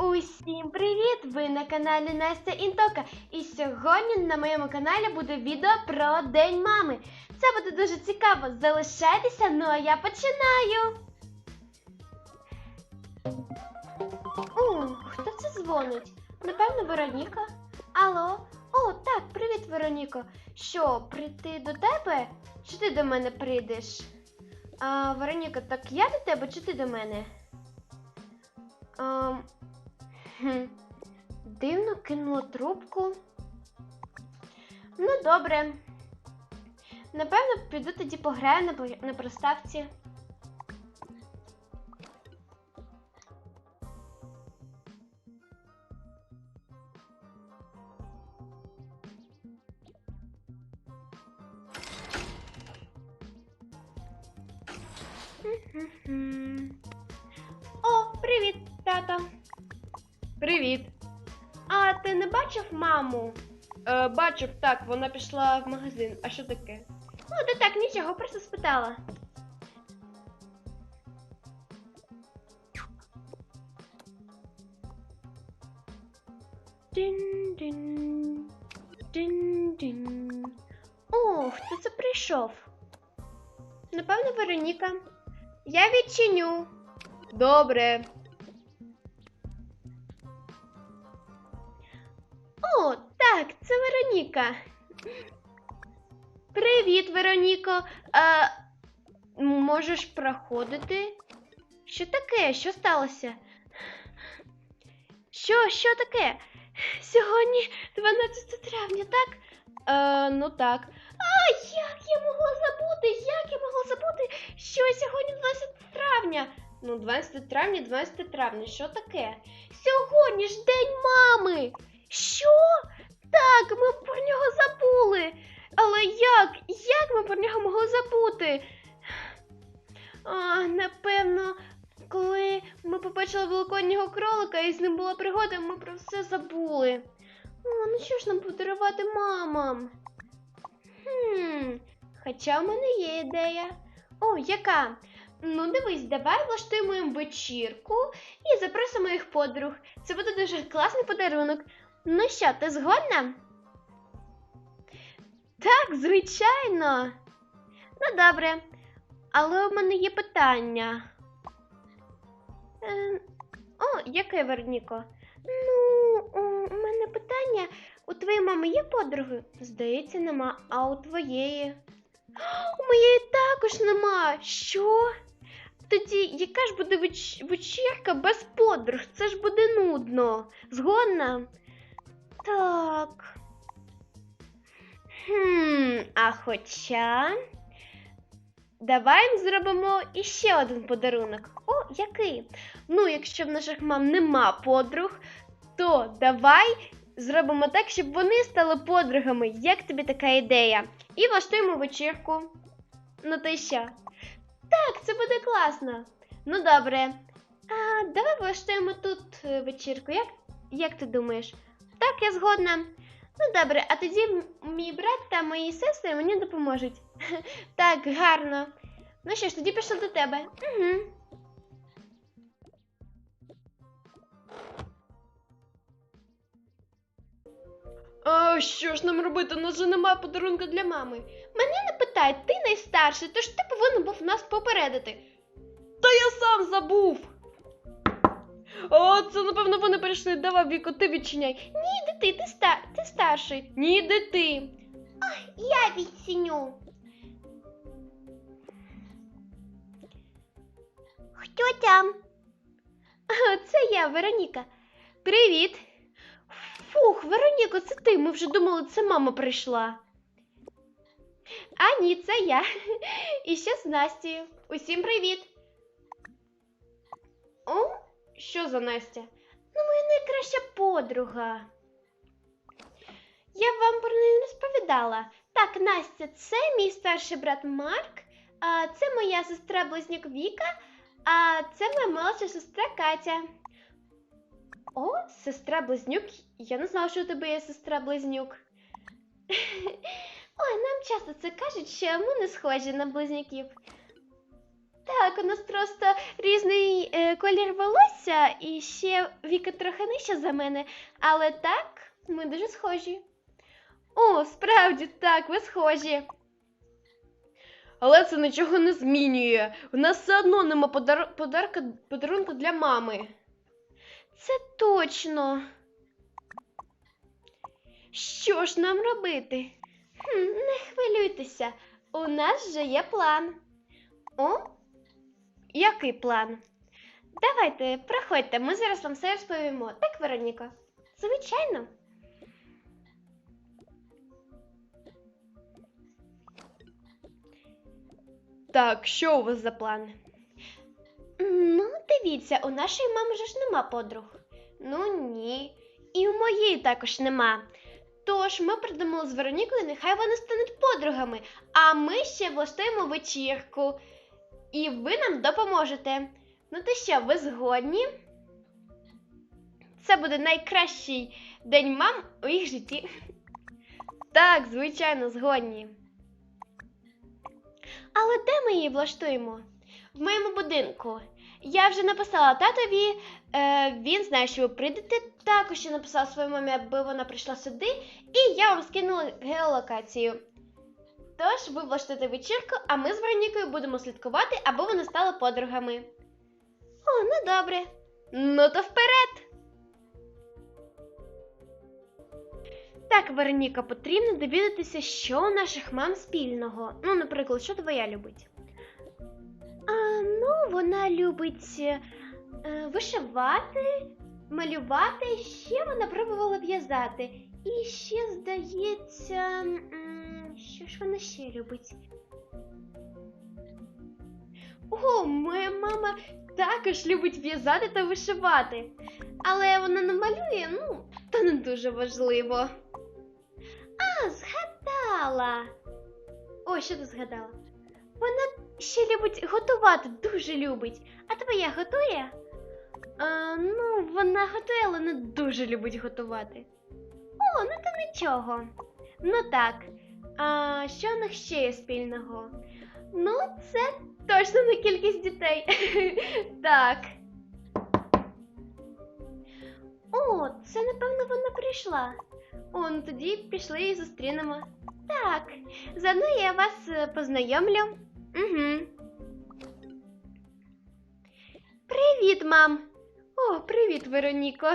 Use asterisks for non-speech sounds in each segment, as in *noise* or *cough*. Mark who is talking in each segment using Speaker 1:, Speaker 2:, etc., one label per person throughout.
Speaker 1: Усім привіт! Ви на каналі Настя Інтока. І сьогодні на моєму каналі буде відео про День мами. Це буде дуже цікаво. Залишайтеся, ну а я починаю. О, хто це дзвонить? Напевно, Вероніка. Алло? О, так, привіт, Вероніко. Що, прийти до тебе? Чи ти до мене прийдеш? А, Вероніка, так я до тебе чи ти до мене? Ам, хм, Дивно кинула трубку. Ну, добре. Напевно, піду тоді пограю на, на приставці. Е, так, вона пішла в магазин. А що таке? Ну, ти так, нічого, просто спитала. Дин-дин. Дин-дин. О, хто це прийшов? Напевно, Вероніка. Я відчиню. Добре. О, так, це Вероніка. Привіт, Вероніко. А, можеш проходити? Що таке? Що сталося? Що, що таке? Сьогодні 12 травня, так? Е, ну так. А, як я могла забути? Як я могла забути, що сьогодні 12 травня? Ну, 12 травня, 12 травня, що таке? Сьогодні ж день мами! Що? Так, ми про нього забули. Але як? Як ми про нього могли забути? А, напевно, коли ми побачили великоднього кролика і з ним була пригода, ми про все забули. О, ну що ж нам подарувати мамам? Хм, хоча в мене є ідея. О, яка? Ну, дивись, давай влаштуємо їм вечірку і запросимо їх подруг. Це буде дуже класний подарунок. Ну що, ти згодна? Так, звичайно. Ну, добре. Але у мене є питання. Е, о, яке Верніко? Ну, у мене питання. У твоєї мами є подруги? Здається, нема. А у твоєї? *gasps* У моєї також нема. Що? Тоді яка ж буде веч- вечірка без подруг? Це ж буде нудно. Згодна? Так. Хм, а хоча. Давай зробимо іще один подарунок. О, який? Ну, якщо в наших мам нема подруг, то давай зробимо так, щоб вони стали подругами. Як тобі така ідея? І влаштуємо вечірку. Ну то що? Так, це буде класно. Ну добре. А давай влаштуємо тут е, вечірку. Як, як ти думаєш? Так, я згодна. Ну добре, а тоді мій брат та мої сестри мені допоможуть. *laughs* Так, гарно. Ну що ж, тоді пішли до тебе. Угу. А що ж нам робити? У нас же немає подарунка для мами. Мене не питай, ти найстарший, тож ти повинен був нас попередити. Та я сам забув. О, це напевно вони прийшли. Давай, Віко, ти відчиняй. Ні, йди ти, ти, ста... ти старший. Ні, йди ти. Ой, я відчиню. Хто там? Це я, Вероніка. Привіт. Фух, Вероніко, це ти. Ми вже думали, це мама прийшла. А ні, це я. І ще з Настею. Усім привіт. Що за Настя? Ну, моя найкраща подруга. Я вам про неї не розповідала. Так, Настя, це мій старший брат Марк, а це моя сестра близнюк Віка, а це моя молодша сестра Катя. О, сестра близнюк. Я не знала, що у тебе є сестра близнюк. *laughs* Ой, нам часто це кажуть, що ми не схожі на близнюків. Так, у нас просто різний е, колір волосся, і ще Віка трохи нижча за мене, але так, ми дуже схожі. О, справді, так, ви схожі. Але це нічого не змінює. У нас все одно нема подар... подарка... подарунку для мами. Це точно. Що ж нам робити? Хм, не хвилюйтеся, у нас вже є план. О, який план? Давайте, проходьте, ми зараз вам все розповімо. Так, Вероніка? Звичайно. Так, що у вас за план? Ну, дивіться, у нашої мами же ж нема подруг. Ну ні. І у моєї також нема. Тож ми придумали з Веронікою, нехай вони стануть подругами, а ми ще влаштуємо вечірку. І ви нам допоможете. Ну то що, ви згодні? Це буде найкращий день мам у їх житті. Так, звичайно, згодні. Але де ми її влаштуємо? В моєму будинку. Я вже написала татові, е, він знає, що ви прийдете. Також я написала своїй мамі, аби вона прийшла сюди, і я вам скинула геолокацію. Тож ви влаштуєте вечірку, а ми з Веронікою будемо слідкувати, аби вони стали подругами. О, ну добре. Ну то вперед. Так, Вероніка, потрібно довідатися, що у наших мам спільного. Ну, наприклад, що твоя любить? А, ну, вона любить е, вишивати, малювати, ще вона пробувала в'язати. І ще, здається, що ж вона ще любить? О, моя мама також любить в'язати та вишивати. Але вона не малює, ну, то не дуже важливо. А, згадала. Ой, що ти згадала? Вона ще любить готувати, дуже любить. А твоя готує? А, ну, вона готує, але не дуже любить готувати. О, ну то нічого. Ну так. А що в них ще є спільного? Ну, це точно не кількість дітей. *laughs* так. О, це напевно вона прийшла. О, ну тоді пішли і зустрінемо. Так, заодно я вас е, познайомлю. Угу. Привіт, мам. О, привіт, Вероніко.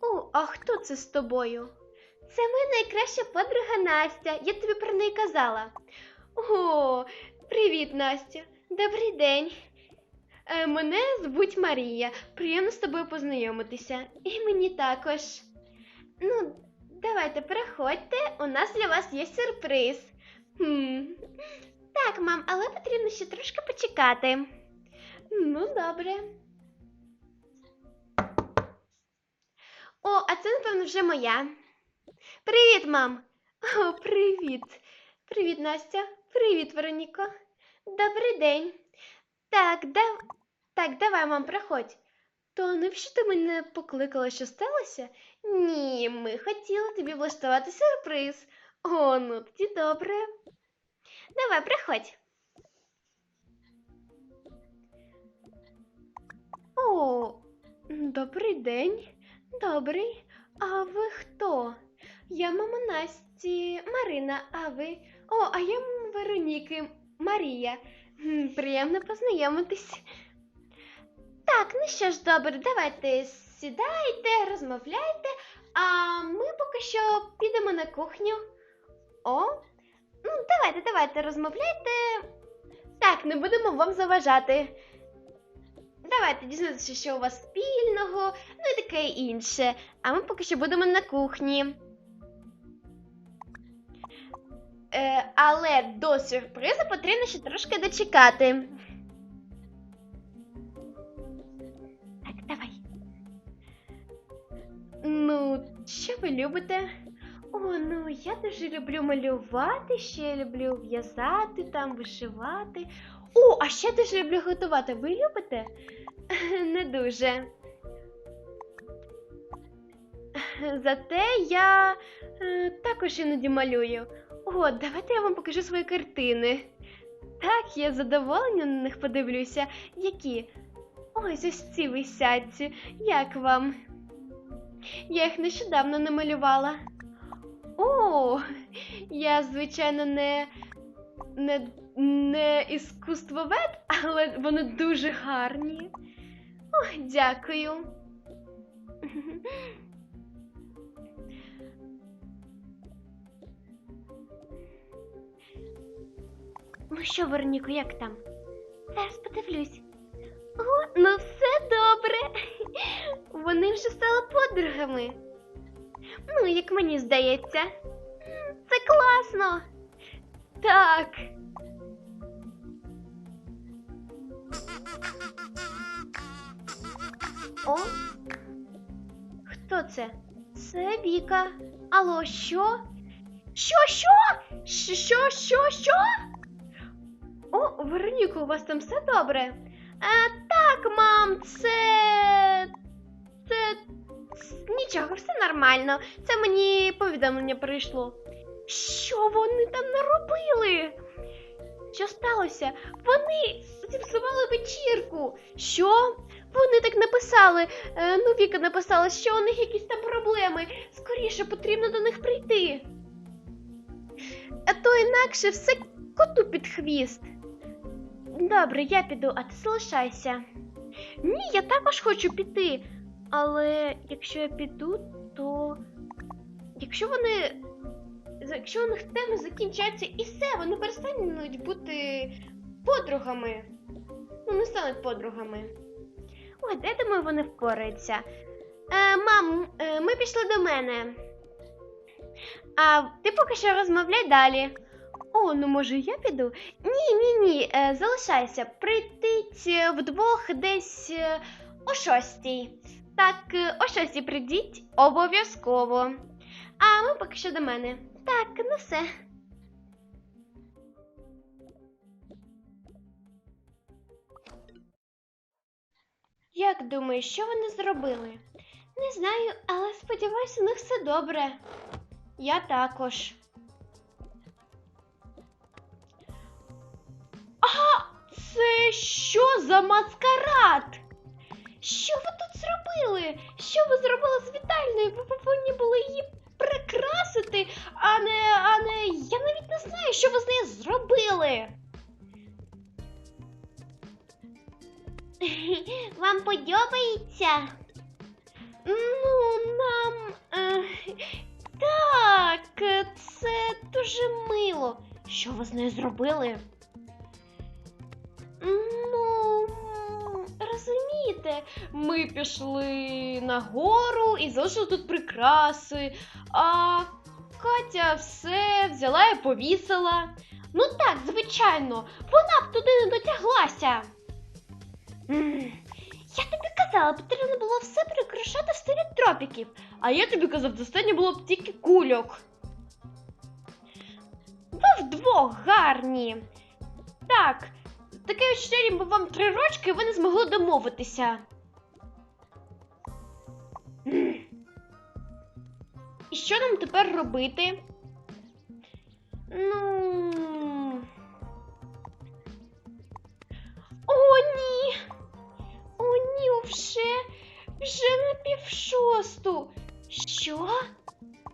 Speaker 1: О, а хто це з тобою? Це моя найкраща подруга Настя. Я тобі про неї казала. О, привіт, Настя. Добрий день. Е, мене звуть Марія. Приємно з тобою познайомитися. І мені також. Ну, давайте, переходьте. У нас для вас є сюрприз. Хм. Так, мам, але потрібно ще трошки почекати. Ну, добре. О, а це, напевно, вже моя. Привіт, мам. О, привіт. Привіт, Настя. Привіт, Вероніко. Добрий день. Так, дав... так, давай, мам, проходь. То навіщо ти мене покликала, що сталося? Ні, ми хотіли тобі влаштувати сюрприз. О, ну тоді добре. Давай, приходь. О, добрий день. Добрий. А ви хто? Я мама Насті Марина, а ви? О, а я мама Вероніки Марія. Приємно познайомитись. Так, ну що ж, добре, давайте сідайте, розмовляйте, а ми поки що підемо на кухню. О, ну давайте, давайте, розмовляйте. Так, не будемо вам заважати. Давайте дізнатися, що у вас спільного, ну і таке інше. А ми поки що будемо на кухні. Е, але до сюрпризу потрібно ще трошки дочекати. Так, давай. Ну, що ви любите? О, ну я дуже люблю малювати, ще люблю в'язати, там вишивати. О, а ще дуже люблю готувати. Ви любите? *laughs* Не дуже. Зате я е, також іноді малюю. О, давайте я вам покажу свої картини. Так, я з на них подивлюся. Які? Ось ось ці висять. Як вам? Я їх нещодавно намалювала. О, я, звичайно, не, не, не іскусствовед, але вони дуже гарні. Ой, дякую. Ну що, Вероніко, як там? Зараз подивлюсь. О, ну все добре. *laughs* Вони вже стали подругами. Ну, як мені здається. Це класно. Так. О. Хто це? Це Віка. Алло? Що, що? Що, що, що, що? О, Вероніко, у вас там все добре? Е, так, мам, це. Це. Нічого, все нормально. Це мені повідомлення прийшло. Що вони там наробили? Що сталося? Вони зіпсували вечірку. Що? Вони так написали. Е, ну, Віка написала, що у них якісь там проблеми. Скоріше потрібно до них прийти. А то інакше все коту під хвіст. Добре, я піду, а ти залишайся. Ні, я також хочу піти. Але якщо я піду, то. Якщо вони. Якщо у них теми закінчаться і все, вони перестануть бути подругами. Ну, не стануть подругами. Ой, де думаю, вони впораються. Е, мам, е, ми пішли до мене. А ти поки що розмовляй далі. О, ну може я піду? Ні, ні, ні, е, залишайся. Прийдіть е, вдвох десь е, о шостій. Так, о шостій прийдіть обов'язково. А ми поки що до мене. Так, ну все. Як думаєш, що вони зробили? Не знаю, але сподіваюся, у них все добре. Я також. А, це що за маскарад? Що ви тут зробили? Що ви зробили з вітальною? Ви повинні були її прикрасити, а не, а не. Я навіть не знаю, що ви з нею зробили. *laughs* Вам подобається? Ну, нам. Е, так, це дуже мило. Що ви з нею зробили? Ну, розумієте, ми пішли на гору і залишили тут прикраси, а Катя все взяла і повісила. Ну так, звичайно, вона б туди не дотяглася. Я тобі казала, потрібно було все прикрашати в стилі тропіків. А я тобі казав, достатньо було б тільки кульок. Ви вдвох гарні. Так, таке відчуття, ніби вам три рочки, і ви не змогли домовитися. І що нам тепер робити? Ну. О, ні! О, ні, вже, вже на півшосту. Що?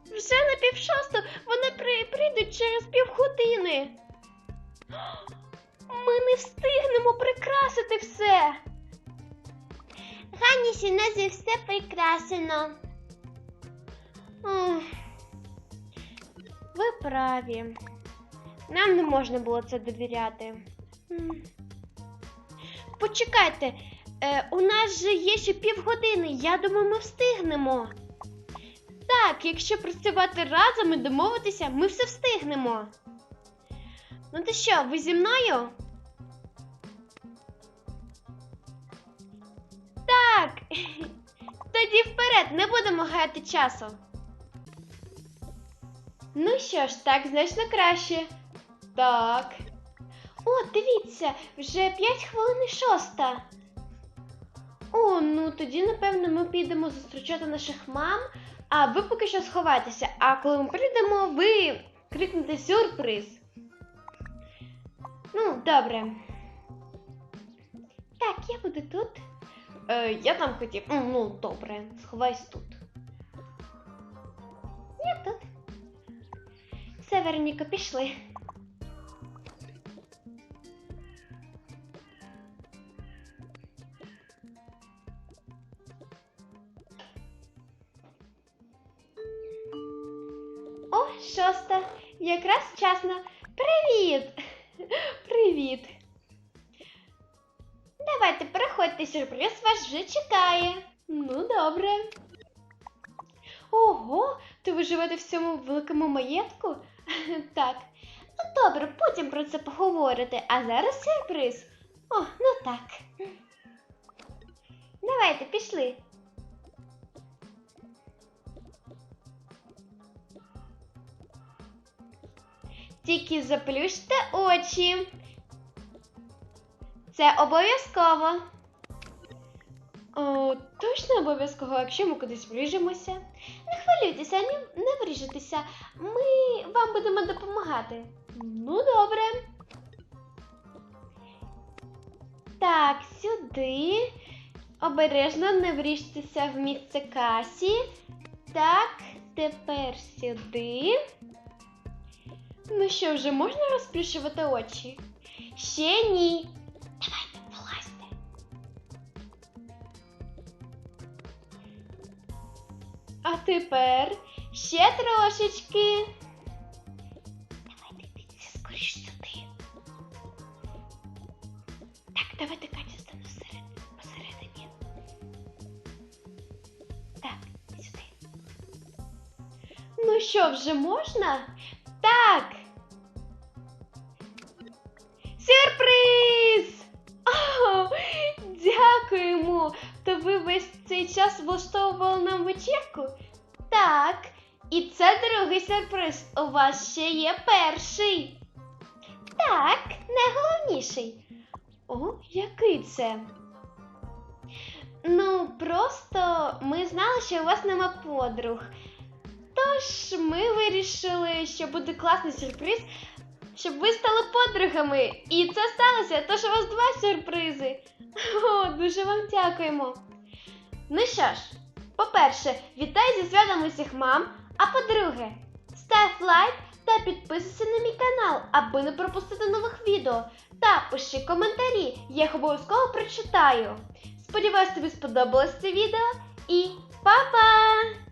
Speaker 1: Вже на півшосту вони при, прийдуть через півгодини. Ми не встигнемо прикрасити все. Ганісі, нас все прикрасено. Ух. Ви праві. Нам не можна було це довіряти. Почекайте, е, у нас же є ще півгодини. Я думаю, ми встигнемо. Так, якщо працювати разом і домовитися, ми все встигнемо. Ну то що, ви зі мною? Тоді вперед, не будемо гаяти часу. Ну що ж, так значно краще. Так. О, дивіться, вже 5 хвилин і шоста. О, ну тоді, напевно, ми підемо зустрічати наших мам, а ви поки що сховайтеся. А коли ми прийдемо, ви крикнете сюрприз. Ну, добре. Так, я буду тут. Е, я там хотів. М, Ну, добре, сховайся тут. Я тут. Все, Вероніка, пішли. О, шоста. Якраз вчасно. Привіт! *laughs* Привіт! Давайте, переходьте, сюрприз вас вже чекає. Ну, добре. Ого, то ви в цьому великому маєтку? *laughs* Так. Ну добре, потім про це поговорите. А зараз сюрприз. О, ну так. Давайте, пішли. Тільки заплющте очі. Це обов'язково. О, точно обов'язково, якщо ми кудись вріжемося. Не хвилюйтеся, не, не вріжетеся. Ми вам будемо допомагати. Ну, добре. Так, сюди. Обережно не вріжтеся в місце касі. Так, тепер сюди. Ну що, вже можна розплющувати очі? Ще ні. тепер ще трошечки. Давайте йдіть скоріш сюди. Так, давайте Катя стану всеред, посередині. Так, сюди. Ну що, вже можна? Так. Сюрприз! О, дякуємо! То ви весь цей час влаштовували нам вечірку? Так. І це другий сюрприз. У вас ще є перший. Так, найголовніший. О, який це? Ну, просто ми знали, що у вас нема подруг. Тож ми вирішили, що буде класний сюрприз, щоб ви стали подругами. І це сталося, тож у вас два сюрпризи. О, дуже вам дякуємо. Ну що ж, по-перше, вітаю зі святом усіх мам. А по-друге, став лайк та підписуйся на мій канал, аби не пропустити нових відео. Та пиши коментарі, я їх обов'язково прочитаю. Сподіваюсь, тобі сподобалось це відео і па-па!